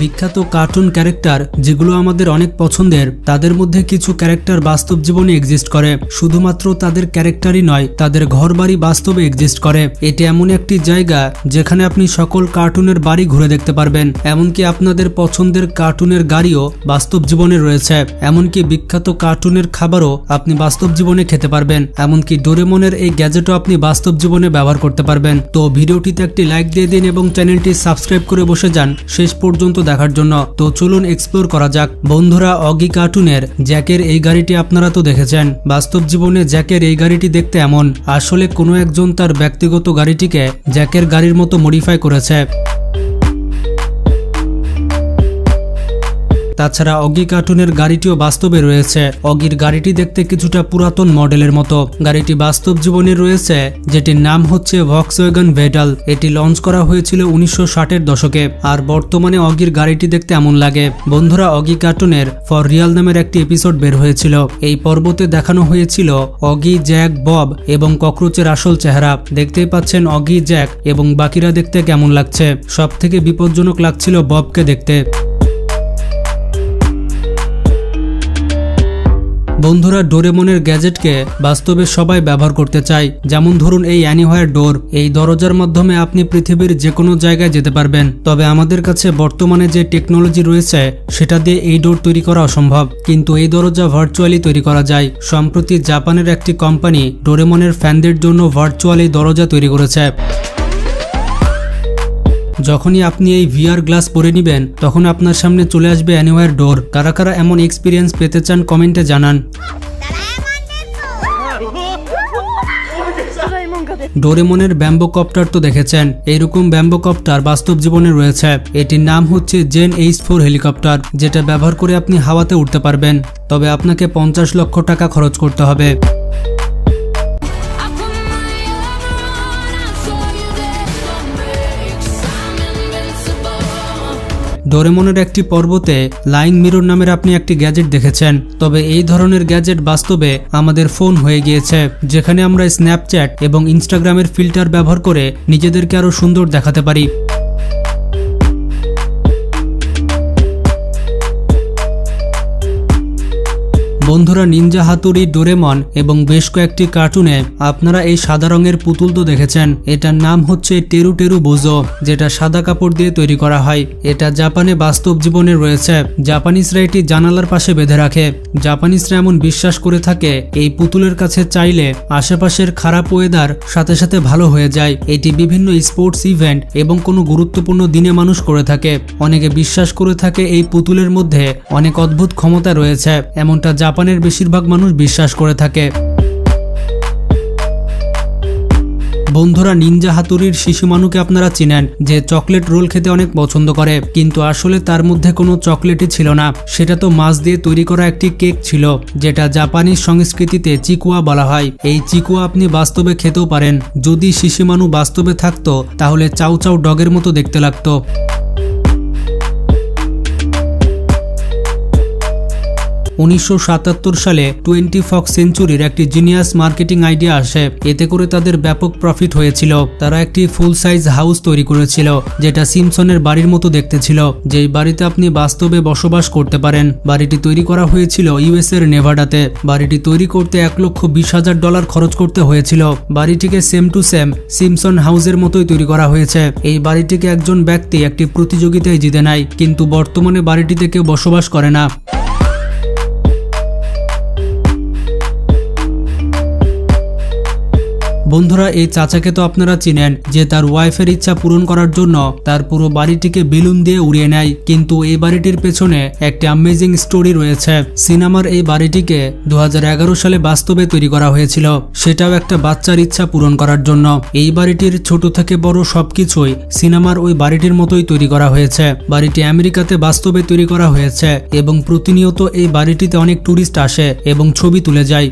বিখ্যাত cartoon character যেগুলো আমাদের অনেক পছন্দের, তাদের মধ্যে কিছু ক্যারেক্টার বাস্তব জীবনে এক্সিস্ট করে। শুধুমাত্র তাদের ক্যারেক্টারই নয়, তাদের ঘরবাড়ি বাস্তবে এক্সিস্ট করে। এটি এমন একটি জায়গা যেখানে আপনি সকল কার্টুনের বাড়ি ঘুরে দেখতে পারবেন, এমনকি আপনাদের পছন্দের কার্টুনের গাড়িও বাস্তব জীবনে রয়েছে। এমনকি বিখ্যাত কার্টুনের খাবারও আপনি বাস্তব জীবনে খেতে পারবেন, এমনকি ডোরেমনের এই গ্যাজেটও আপনি বাস্তব জীবনে ব্যবহার করতে পারবেন। তো ভিডিওটিতে একটি লাইক দিয়ে দিন এবং চ্যানেলটি সাবস্ক্রাইব করে বসে যান। শেষ পর্যন্ত দেখার জন্য। তো চলুন এক্সপ্লোর করা যাক। বন্ধুরা, অগি কার্টুনের জ্যাকের এই গাড়িটি আপনারা তো দেখেছেন। বাস্তব জীবনে জ্যাকের এই গাড়িটি দেখতে এমন। আসলে কোনো একজন তার ব্যক্তিগত গাড়িটিকে জ্যাকের গাড়ির মতো মডিফাই করেছে। তাছাড়া অগি কার্টুনের গাড়িটিও বাস্তবে রয়েছে। অগির গাড়িটি দেখতে কিছুটা পুরাতন মডেলের মতো। গাড়িটি বাস্তব জীবনে রয়েছে, যেটির নাম হচ্ছে ভক্সওয়াগন ভেডাল এটি লঞ্চ করা হয়েছিল উনিশশো ষাটের দশকে, আর বর্তমানে অগির গাড়িটি দেখতে এমন লাগে। বন্ধুরা, অগি কার্টুনের ফর রিয়াল নামের একটি এপিসোড বের হয়েছিল। এই পর্বতে দেখানো হয়েছিল অগি, জ্যাক, বব এবং ককরোচের আসল চেহারা। দেখতেই পাচ্ছেন অগি, জ্যাক এবং বাকিরা দেখতে কেমন লাগছে। সব থেকে বিপজ্জনক লাগছিল ববকে দেখতে। বন্ধুরা ডোরেমনের গ্যাজেটকে বাস্তবে সবাই ব্যবহার করতে চায়। যেমন ধরুন এই অ্যানিহয়ার ডোর। এই দরজার মাধ্যমে আপনি পৃথিবীর যে কোনো জায়গায় যেতে পারবেন। তবে আমাদের কাছে বর্তমানে যে টেকনোলজি রয়েছে, সেটা দিয়ে এই ডোর তৈরি করা অসম্ভব। কিন্তু এই দরজা ভার্চুয়ালি তৈরি করা যায়। সম্প্রতি জাপানের একটি কোম্পানি ডোরেমনের ফ্যানদের জন্য ভার্চুয়াল এই দরজা তৈরি করেছে। যখনই আপনি এই ভিআর গ্লাস পরে নেবেন, তখন আপনার সামনে চলে আসবে অ্যানিওয়ার ডোর কারা কারা এমন এক্সপিরিয়েন্স পেতে চান কমেন্টে জানান। ডোরেমনের ব্যাম্বো কপ্টার তো দেখেছেন। এইরকম ব্যাম্বো কপ্টার বাস্তব জীবনে রয়েছে। এটির নাম হচ্ছে জেন এইচ ফোর হেলিকপ্টার যেটা ব্যবহার করে আপনি হাওয়াতে উঠতে পারবেন। তবে আপনাকে পঞ্চাশ লক্ষ টাকা খরচ করতে হবে। ডোরেমনের একটি পর্বতে লাইং মিরর নামের আপনি একটি গ্যাজেট দেখেছেন। তবে এই ধরনের গ্যাজেট বাস্তবে আমাদের ফোন হয়ে গিয়েছে, যেখানে আমরা স্ন্যাপচ্যাট এবং ইনস্টাগ্রামের ফিল্টার ব্যবহার করে নিজেদেরকে আরও সুন্দর দেখাতে পারি। বন্ধুরা নিনজা হাতুড়ি, ডোরেমন এবং বেশ কয়েকটি কার্টুনে আপনারা এই সাদা রঙের পুতুল তো দেখেছেন। এটার নাম হচ্ছে টেরু টেরু বোজো যেটা সাদা কাপড় দিয়ে তৈরি করা হয়। এটা জাপানে বাস্তব জীবনে রয়েছে। জাপানিজরা এটি জানালার পাশে বেঁধে রাখে। জাপানিজরা এমন বিশ্বাস করে থাকে, এই পুতুলের কাছে চাইলে আশেপাশের খারাপ ওয়েদার সাথে সাথে ভালো হয়ে যায়। এটি বিভিন্ন স্পোর্টস ইভেন্ট এবং কোনো গুরুত্বপূর্ণ দিনে মানুষ করে থাকে। অনেকে বিশ্বাস করে থাকে এই পুতুলের মধ্যে অনেক অদ্ভুত ক্ষমতা রয়েছে। এমনটা জাপানের বেশিরভাগ মানুষ বিশ্বাস করে থাকে। বন্ধুরা, নিনজা হাতুড়ির শিশু মানুকে আপনারা চিনেন, যে চকলেট রোল খেতে অনেক পছন্দ করে। কিন্তু আসলে তার মধ্যে কোনো চকলেটই ছিল না। সেটা তো মাছ দিয়ে তৈরি করা একটি কেক ছিল, যেটা জাপানিজ সংস্কৃতিতে চিকুয়া বলা হয়। এই চিকুয়া আপনি বাস্তবে খেতেও পারেন। যদি শিশিমানু বাস্তবে থাকতো, তাহলে চাউ চাউ ডগের মতো দেখতে লাগতো। উনিশশো সাতাত্তর সালে টোয়েন্টি ফক্স সেঞ্চুরির একটি জিনিয়াস মার্কেটিং আইডিয়া আসে। এতে করে তাদের ব্যাপক প্রফিট হয়েছিল। তারা একটি ফুল সাইজ হাউস তৈরি করেছিল, যেটা সিমসনের বাড়ির মতো দেখতে ছিল, যেই বাড়িতে আপনি বাস্তবে বসবাস করতে পারেন। বাড়িটি তৈরি করা হয়েছিল ইউএস এর নেভাডাতে। বাড়িটি তৈরি করতে এক লক্ষ বিশ হাজার ডলার খরচ করতে হয়েছিল। বাড়িটিকে সেম টু সেম সিমসন হাউসের মতোই তৈরি করা হয়েছে। এই বাড়িটিকে একজন ব্যক্তি একটি প্রতিযোগিতায় জিতে নেয়, কিন্তু বর্তমানে বাড়িটিতে কেউ বসবাস করে না। বন্ধুরা, এই চাচাকে তো আপনারা চিনেন যে তার ওয়াইফের ইচ্ছা পূরণ করার জন্য তার পুরো বাড়িটিকে বেলুন দিয়ে উড়িয়ে নেয়। কিন্তু এই বাড়িটির পেছনে একটি আমেজিং স্টোরি রয়েছে। সিনেমার এই বাড়িটিকে দু হাজার এগারো সালে বাস্তবে তৈরি করা হয়েছিল। সেটাও একটা বাচ্চার ইচ্ছা পূরণ করার জন্য। এই বাড়িটির ছোট থেকে বড় সবকিছুই সিনেমার ওই বাড়িটির মতোই তৈরি করা হয়েছে। বাড়িটি আমেরিকাতে বাস্তবে তৈরি করা হয়েছে এবং প্রতিনিয়ত এই বাড়িটিতে অনেক টুরিস্ট আসে এবং ছবি তুলে যায়।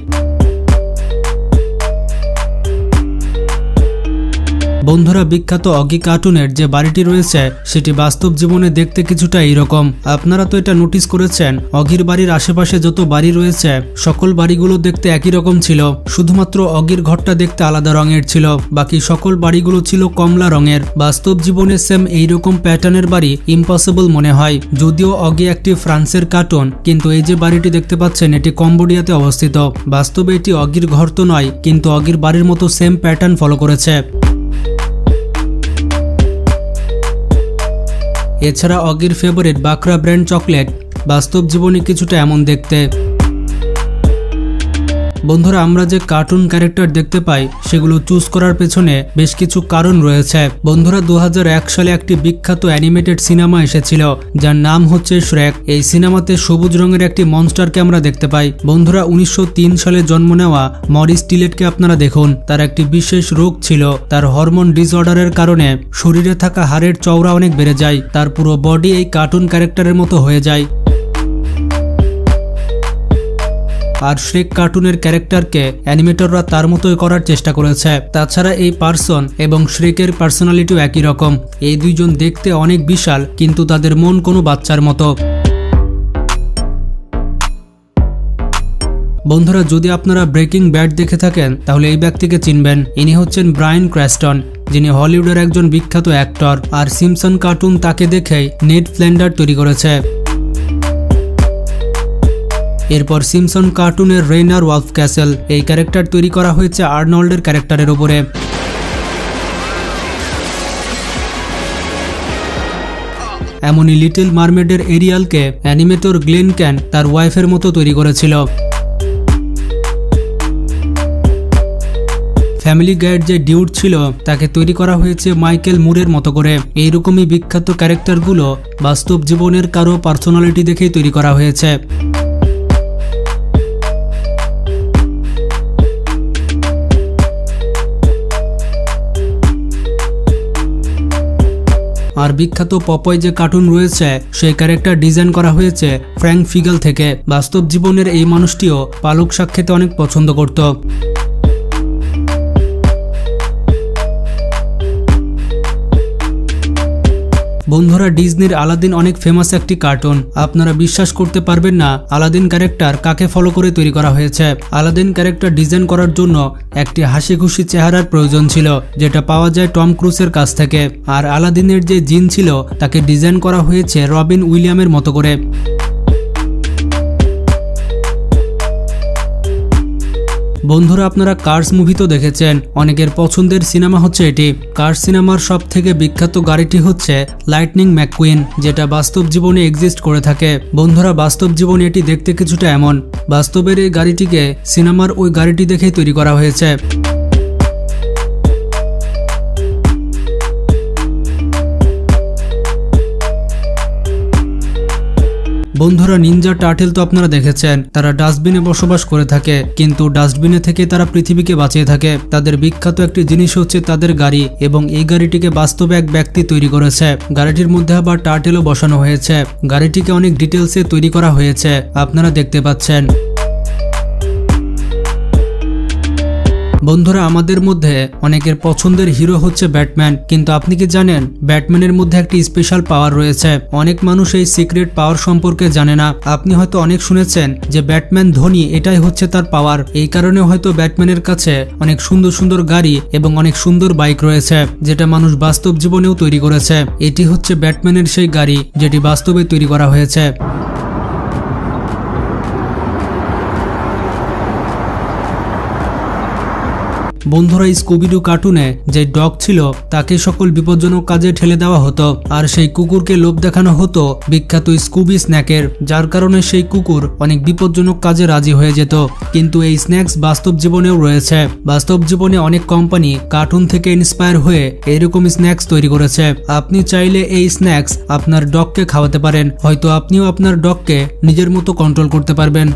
বন্ধুরা বিখ্যাত অগি কার্টুনের যে বাড়িটি রয়েছে, সেটি বাস্তব জীবনে দেখতে কিছুটা এইরকম আপনারা তো এটা নোটিস করেছেন, অগির বাড়ির আশেপাশে যত বাড়ি রয়েছে, সকল বাড়িগুলো দেখতে একই রকম ছিল। শুধুমাত্র অগির ঘরটা দেখতে আলাদা রঙের ছিল, বাকি সকল বাড়িগুলো ছিল কমলা রঙের। বাস্তব জীবনে সেম এইরকম প্যাটার্নের বাড়ি ইম্পসিবল মনে হয়। যদিও অগি একটি ফ্রান্সের কার্টুন, কিন্তু এই যে বাড়িটি দেখতে পাচ্ছেন, এটি কম্বোডিয়াতে অবস্থিত। বাস্তবে এটি অগির ঘর তো নয়, কিন্তু অগির বাড়ির মতো সেম প্যাটার্ন ফলো করেছে। এছাড়া অগির ফেভারিট বাকরা ব্র্যান্ড চকলেট বাস্তব জীবনে কিছুটা এমন দেখতে। বন্ধুরা, আমরা যে কার্টুন ক্যারেক্টার দেখতে পাই, সেগুলো চুজ করার পেছনে বেশ কিছু কারণ রয়েছে। বন্ধুরা দু সালে একটি বিখ্যাত অ্যানিমেটেড সিনেমা এসেছিল, যার নাম হচ্ছে শ্রেক এই সিনেমাতে সবুজ রঙের একটি মনস্টারকে আমরা দেখতে পাই। বন্ধুরা, উনিশশো তিন সালে জন্ম নেওয়া মরিস টিলেটকে আপনারা দেখুন। তার একটি বিশেষ রোগ ছিল, তার হরমোন ডিসঅর্ডারের কারণে শরীরে থাকা হাড়ের চওড়া অনেক বেড়ে যায়, তার পুরো বডি এই কার্টুন ক্যারেক্টারের মতো হয়ে যায়। আর শ্রেক কার্টুনের ক্যারেক্টারকে অ্যানিমেটররা তার মতোই করার চেষ্টা করেছে। তাছাড়া এই পার্সন এবং শ্রেকের পার্সোনালিটিও একই রকম। এই দুইজন দেখতে অনেক বিশাল, কিন্তু তাদের মন কোনো বাচ্চার মতো। বন্ধুরা, যদি আপনারা ব্রেকিং ব্যাট দেখে থাকেন, তাহলে এই ব্যক্তিকে চিনবেন। ইনি হচ্ছেন ব্রায়ান ক্র্যাস্টন, যিনি হলিউডের একজন বিখ্যাত অ্যাক্টর। আর সিমসন কার্টুন তাকে দেখেই নেট ফ্ল্যান্ডার তৈরি করেছে। এরপর সিমসন কার্টুনের রেইনার ওয়ালফ ক্যাসেল এই ক্যারেক্টার তৈরি করা হয়েছে আর্নল্ডের ক্যারেক্টারের উপরে এমনই লিটল মারমেডের এরিয়ালকে অ্যানিমেটর গ্লেন ক্যান তার ওয়াইফের মতো তৈরি করেছিল। ফ্যামিলি গাইড যে ডিউট ছিল, তাকে তৈরি করা হয়েছে মাইকেল মুরের মতো করে। এইরকমই বিখ্যাত ক্যারেক্টারগুলো বাস্তব জীবনের কারও পার্সোনালিটি দেখেই তৈরি করা হয়েছে। আর বিখ্যাত পপয় যে কার্টুন রয়েছে, সেই ক্যারেক্টার ডিজাইন করা হয়েছে ফ্র্যাঙ্ক ফিগাল থেকে। বাস্তব জীবনের এই মানুষটিও পালক সাক্ষেতে অনেক পছন্দ করত। বন্ধুরা, ডিজনির আলাদিন অনেক ফেমাস একটি কার্টুন আপনারা বিশ্বাস করতে পারবেন না, আলাদিন ক্যারেক্টার কাকে ফলো করে তৈরি করা হয়েছে। আলাদিন ক্যারেক্টার ডিজাইন করার জন্য একটি হাসি খুশি চেহারার প্রয়োজন ছিল, যেটা পাওয়া যায় টম ক্রুসের কাছ থেকে। আর আলাদিনের যে জিন ছিল, তাকে ডিজাইন করা হয়েছে রবিন উইলিয়ামের মতো করে। বন্ধুরা, আপনারা কার্স মুভি তো দেখেছেন। অনেকের পছন্দের সিনেমা হচ্ছে এটি। কার্স সিনেমার সব থেকে বিখ্যাত গাড়িটি হচ্ছে লাইটনিং ম্যাকুইন যেটা বাস্তব জীবনে এক্সিস্ট করে থাকে। বন্ধুরা, বাস্তব জীবনে এটি দেখতে কিছুটা এমন। বাস্তবের এই গাড়িটিকে সিনেমার ওই গাড়িটি দেখেই তৈরি করা হয়েছে। বন্ধুরা নিনজা টার্টেল তো আপনারা দেখেছেন, তারা ডাস্টবিনে বসবাস করে থাকে, কিন্তু ডাস্টবিনে থেকে তারা পৃথিবীকে বাঁচিয়ে থাকে। তাদের বিখ্যাত একটি জিনিস হচ্ছে তাদের গাড়ি, এবং এই গাড়িটিকে বাস্তবে এক ব্যক্তি তৈরি করেছে। গাড়িটির মধ্যে আবার টার্টেলও বসানো হয়েছে। গাড়িটিকে অনেক ডিটেলসে তৈরি করা হয়েছে, আপনারা দেখতে পাচ্ছেন। বন্ধুরা, আমাদের মধ্যে অনেকের পছন্দের হিরো হচ্ছে ব্যাটম্যান, কিন্তু আপনি কি জানেন, ব্যাটম্যানের মধ্যে একটি স্পেশাল পাওয়ার রয়েছে। অনেক মানুষ এই সিক্রেট পাওয়ার সম্পর্কে জানে না। আপনি হয়তো অনেক শুনেছেন যে ব্যাটম্যান ধনী এটাই হচ্ছে তার পাওয়ার এই কারণে হয়তো ব্যাটম্যানের কাছে অনেক সুন্দর সুন্দর গাড়ি এবং অনেক সুন্দর বাইক রয়েছে, যেটা মানুষ বাস্তব জীবনেও তৈরি করেছে। এটি হচ্ছে ব্যাটম্যানের সেই গাড়ি, যেটি বাস্তবে তৈরি করা হয়েছে। বন্ধুরা স্কুবিডু কার্টুনে যে ডগ ছিল, তাকে সকল বিপজ্জনক কাজে ঠেলে দেওয়া হতো। আর সেই কুকুরকে লোভ দেখানো হতো বিখ্যাত স্কুবি স্ন্যাকের, যার কারণে সেই কুকুর অনেক বিপজ্জনক কাজে রাজি হয়ে যেত। কিন্তু এই স্ন্যাক্স বাস্তব জীবনেও রয়েছে। বাস্তব জীবনে অনেক কোম্পানি কার্টুন থেকে ইন্সপায়ার হয়ে এরকম স্ন্যাক্স তৈরি করেছে। আপনি চাইলে এই স্ন্যাক্স আপনার ডগকে খাওয়াতে পারেন। হয়তো আপনিও আপনার ডগকে নিজের মতো কন্ট্রোল করতে পারবেন।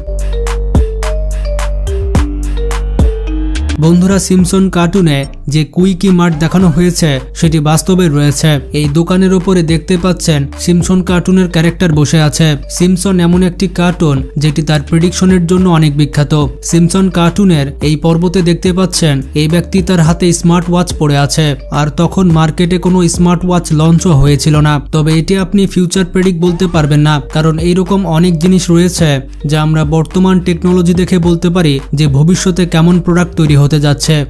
বন্ধুরা সিমসন কার্টুনে যে কুইকি মার্ট দেখানো হয়েছে, সেটি বাস্তবে রয়েছে। এই দোকানের ওপরে দেখতে পাচ্ছেন সিমসন কার্টুনের ক্যারেক্টার বসে আছে। সিমসন এমন একটি কার্টুন যেটি তার প্রেডিকশনের জন্য অনেক বিখ্যাত। সিমসন কার্টুনের এই পর্বতে দেখতে পাচ্ছেন এই ব্যক্তি তার হাতে স্মার্ট ওয়াচ পড়ে আছে, আর তখন মার্কেটে কোনো স্মার্ট ওয়াচ লঞ্চও হয়েছিল না। তবে এটি আপনি ফিউচার প্রেডিক্ট বলতে পারবেন না, কারণ এইরকম অনেক জিনিস রয়েছে যা আমরা বর্তমান টেকনোলজি দেখে বলতে পারি যে ভবিষ্যতে কেমন প্রোডাক্ট তৈরি হতে যাচ্ছে।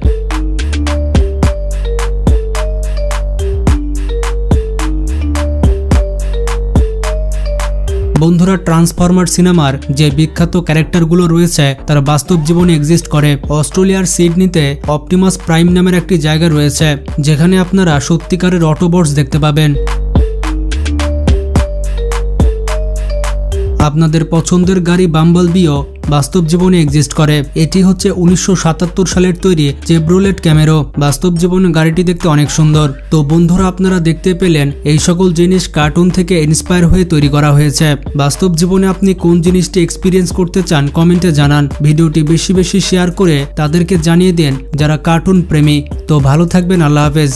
বন্ধুরা ট্রান্সফরমার সিনেমার যে বিখ্যাত ক্যারেক্টারগুলো রয়েছে, তারা বাস্তব জীবনে এক্সিস্ট করে। অস্ট্রেলিয়ার সিডনিতে অপটিমাস প্রাইম নামের একটি জায়গা রয়েছে, যেখানে আপনারা সত্যিকারের অটোবটস দেখতে পাবেন। আপনাদের পছন্দের গাড়ি বাম্বল বিও বাস্তব জীবনে এক্সিস্ট করে। এটি হচ্ছে উনিশশো সাতাত্তর সালের তৈরি জেব্রোলেট ক্যামেরো। বাস্তব জীবনে গাড়িটি দেখতে অনেক সুন্দর। তো বন্ধুরা, আপনারা দেখতে পেলেন এই সকল জিনিস কার্টুন থেকে ইন্সপায়ার হয়ে তৈরি করা হয়েছে। বাস্তব জীবনে আপনি কোন জিনিসটি এক্সপিরিয়েন্স করতে চান কমেন্টে জানান। ভিডিওটি বেশি বেশি শেয়ার করে তাদেরকে জানিয়ে দেন যারা কার্টুন প্রেমী। তো ভালো থাকবেন, আল্লাহ হাফেজ।